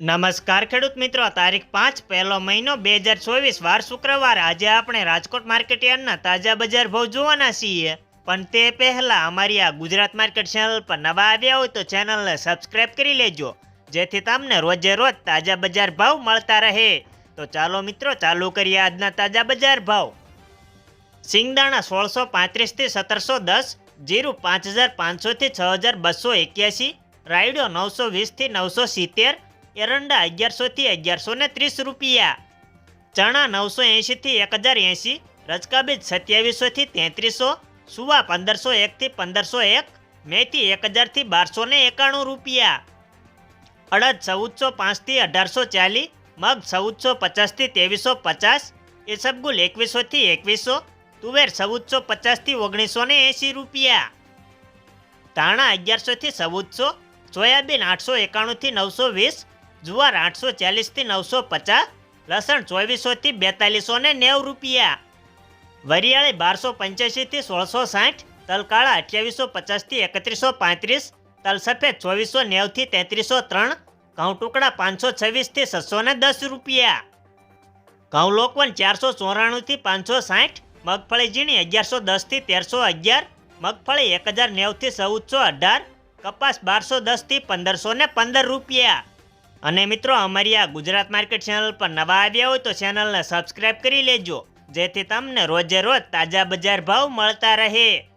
નમસ્કાર ખેડૂત મિત્રો, તારીખ પાંચ પહેલો મહિનો બે હજાર ચોવીસ, વાર શુક્રવાર. આજે આપણે રાજકોટ માર્કેટ યાર્ડના તાજા બજાર ભાવ જોવાના છીએ. પણ તે પહેલા અમારી આ ગુજરાત માર્કેટ ચેનલ પર નવા આવ્યા હોય તો ચેનલને સબસ્ક્રાઈબ કરી લેજો, જેથી તમને રોજે રોજ તાજા બજાર ભાવ મળતા રહે. તો ચાલો મિત્રો, ચાલુ કરીએ આજના તાજા બજાર ભાવ. સિંગદાણા સોળસો પાંત્રીસથી સત્તરસો દસ, જીરું પાંચ હજાર પાંચસોથી છ હજાર બસો એક્યાસી, રાયડો નવસો વીસથી નવસો સિત્તેર એરંડા અગિયારસોથી અગિયારસો ને ત્રીસ રૂપિયા. ચણા નવસો એંશીથી એક હજાર એંશી રચકાબીજ સત્યાવીસોથી તેત્રીસો, સુવા પંદરસો એકથી પંદરસો એક, મેથી એક હજારથી બારસો ને એકાણું રૂપિયા. અડદ ચૌદસો પાંચથી અઢારસો ચાલીસ મગ ચૌદસો પચાસથી ત્રેવીસો પચાસ એસબગુલ એકવીસોથી એકવીસો, તુવેર ચૌદસો પચાસથી ઓગણીસો ને એંશી રૂપિયા. ધાણા અગિયારસોથી ચૌદસો, સોયાબીન આઠસો એકાણુંથી નવસો વીસ જુવાર આઠસો ચાલીસથી નવસો પચાસ, લસણ ચોવીસોથી બેતાલીસો ને નેવું રૂપિયા. વરિયાળી બારસો પંચ્યાસીથી સોળસો સાઠ, તલકાળા અઠ્યાવીસો પચાસથી એકત્રીસો પાંત્રીસ, તલસફેદ ચોવીસો નેવથી તેત્રીસો ત્રણ ઘઉં ટુકડા પાંચસો છવ્વીસથી છસો ને દસ રૂપિયા. ઘઉં લોકવન ચારસો ચોરાણુંથી પાંચસો સાઠ, મગફળી ઝીણી અગિયારસો દસથી તેરસો અગિયાર, મગફળી એક હજાર નેવથી ચૌદસો અઢાર, કપાસ બારસો દસથી પંદરસો ને પંદર રૂપિયા. અને મિત્રો, અમારી આ ગુજરાત માર્કેટ ચેનલ પર નવા આવ્યા હોય તો ચેનલને સબસ્ક્રાઈબ કરી લેજો. જેથી તમને રોજે રોજ તાજા બજાર ભાવ મળતા રહે.